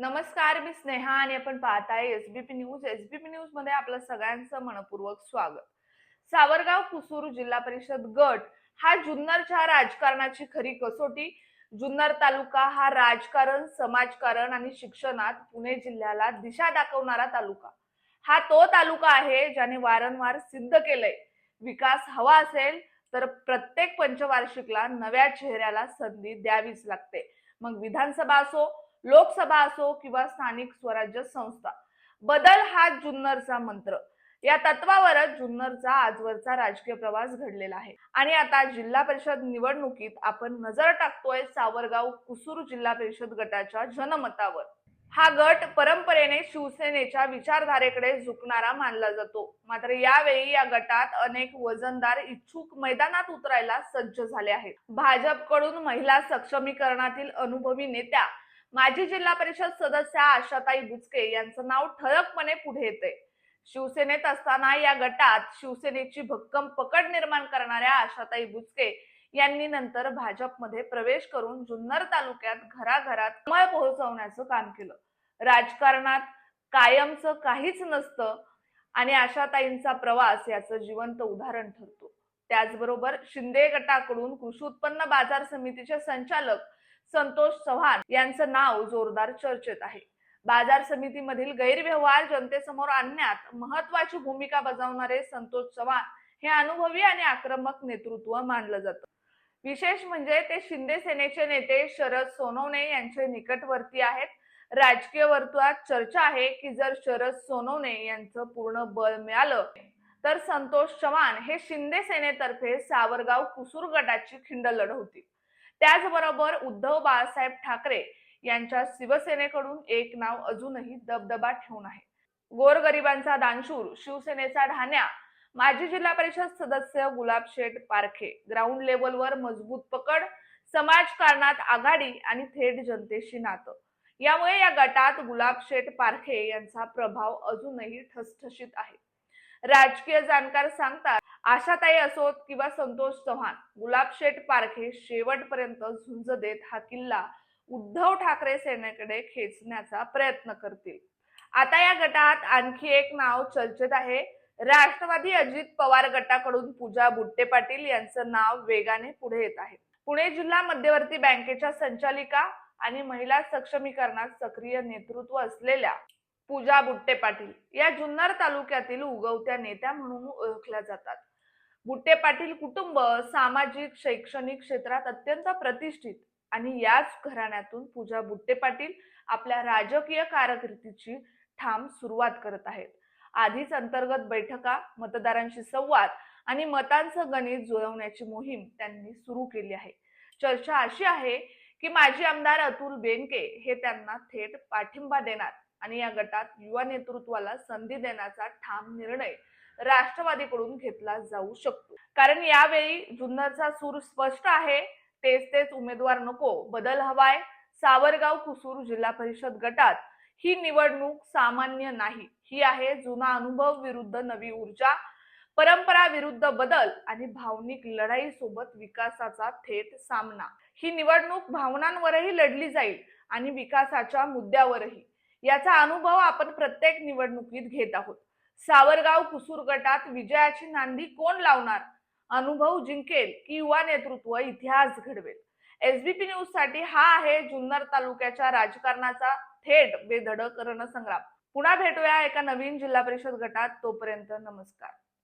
नमस्कार मी स्नेहा आणि आपण पाहताय एसबीपी न्यूज एसबीपी न्यूजमध्ये आपलं सगळ्यांचं मनपूर्वक स्वागत. सावरगाव कुसूर जिल्हा परिषद गट हा जुन्नरच्या राजकारणाची खरी कसोटी. जुन्नर तालुका हा राजकारण समाजकारण आणि शिक्षणात पुणे जिल्ह्याला दिशा दाखवणारा तालुका. हा तो तालुका आहे ज्याने वारंवार सिद्ध केलंय. विकास हवा असेल तर प्रत्येक पंचवार्षिकला नव्या चेहऱ्याला संधी द्यावीच लागते. मग विधानसभा असो लोकसभा असो किंवा स्थानिक स्वराज्य संस्था. बदल हा जुन्नरचा मंत्र. या तत्वावरच जुन्नरचा आजवरचा राजकीय प्रवास घडलेला आहे. आणि आता जिल्हा परिषद निवडणुकीत आपण नजर टाकतोय सावरगाव कुसूर जिल्हा परिषद गटाच्या जनमतावर. हा गट परंपरेने शिवसेनेच्या विचारधारेकडे झुकणारा मानला जातो. मात्र यावेळी या गटात अनेक वजनदार इच्छुक मैदानात उतरायला सज्ज झाले आहेत. भाजपकडून महिला सक्षमीकरणातील अनुभवी नेत्या माजी जिल्हा परिषद सदस्य आशाताई बुचके यांचं नाव ठळकपणे पुढे येते. शिवसेनेत असताना या गटात शिवसेनेची भक्कम पकड निर्माण करणाऱ्या आशाताई बुचके यांनी नंतर भाजपमध्ये प्रवेश करून जुन्नर तालुक्यात घराघरात कमळ पोहोचवण्याचं काम केलं. राजकारणात कायमचं काहीच नसतं आणि आशाताईंचा प्रवास याचं जिवंत उदाहरण ठरतो. त्याचबरोबर शिंदे गटाकडून कृषी उत्पन्न बाजार समितीचे संचालक संतोष चव्हाण यांचं नाव जोरदार चर्चेत आहे. बाजार समितीमधील गैरव्यवहार जनतेसमोर आणण्यात महत्वाची भूमिका बजावणारे संतोष चव्हाण हे अनुभवी आणि आक्रमक नेतृत्व मानलं जातं. विशेष म्हणजे ते शिंदे सेनेचे नेते शरद सोनवणे यांचे निकटवर्ती आहेत. राजकीय वर्तुळात चर्चा आहे की जर शरद सोनवणे यांचं पूर्ण बळ मिळालं तर संतोष चव्हाण हे शिंदे सेनेतर्फे सावरगाव कुसूर गटाची खिंड लढवतील त्याचबरोबर उद्धव बाळासाहेब ठाकरे यांच्या शिवसेनेकडून एक नाव अजूनही दबदबा ठेवून आहे. गोरगरिबांचा दानशूर शिवसेनेचा ढाण्या माजी जिल्हा परिषद सदस्य गुलाब शेठ पारखे ग्राउंड लेवलवर मजबूत पकड समाजकारणात आघाडी आणि थेट जनतेशी नातं. यामुळे या गटात गुलाब शेठ पारखे यांचा प्रभाव अजूनही ठसठशीत आहे. राजकीय जाणकार सांगतात आशाताई असोत किंवा संतोष चव्हाण गुलाब शेठ पारखे शेवटपर्यंत झुंज देत हा किल्ला उद्धव ठाकरे सेनेकडे खेचण्याचा प्रयत्न करतील. आता या गटात आणखी एक नाव चर्चेत आहे. राष्ट्रवादी अजित पवार गटाकडून पूजा बुट्टे पाटील यांचं नाव वेगाने पुढे येत आहे. पुणे जिल्हा मध्यवर्ती बँकेच्या संचालिका आणि महिला सक्षमीकरणात सक्रिय नेतृत्व असलेल्या पूजा बुट्टे पाटील या जुन्नर तालुक्यातील उगवत्या नेत्या म्हणून ओळखल्या जातात. बुट्टे पाटील कुटुंब सामाजिक शैक्षणिक क्षेत्रात अत्यंत प्रतिष्ठित आणि याच घराण्यातून पूजा बुट्टे पाटील आपल्या राजकीय कारकिर्दीची ठाम सुरुवात करत आहेत. आधीच अंतर्गत बैठका मतदारांशी संवाद आणि मतांचं गणित जुळवण्याची मोहीम त्यांनी सुरू केली आहे. चर्चा अशी आहे की माजी आमदार अतुल बेनके हे त्यांना थेट पाठिंबा देणार. आणि या गटात युवा नेतृत्वाला संधी देण्याचा ठाम निर्णय राष्ट्रवादीकडून घेतला जाऊ शकतो. कारण यावेळी जुन्नरचा सूर स्पष्ट आहे तेच तेच उमेदवार नको बदल हवाय सावरगाव कुसूर जिल्हा परिषद गटात ही निवडणूक सामान्य नाही. ही आहे जुना अनुभव विरुद्ध नवी ऊर्जा परंपरा विरुद्ध बदल आणि भावनिक लढाई सोबत विकासाचा थेट सामना. ही निवडणूक भावनांवरही लढली जाईल आणि विकासाच्या मुद्द्यावरही. याचा अनुभव आपण प्रत्येक निवडणुकीत घेत आहोत. सावरगाव कुसूर गटात विजयाची नांदी कोण लावणार? अनुभव जिंकेल की युवा नेतृत्व इतिहास घडवेल. एसबीपी न्यूजसाठी हा आहे जुन्नर तालुक्याच्या राजकारणाचा थेट बेधडक रणसंग्राम. पुन्हा भेटूया एका नवीन जिल्हा परिषद गटात. तोपर्यंत नमस्कार.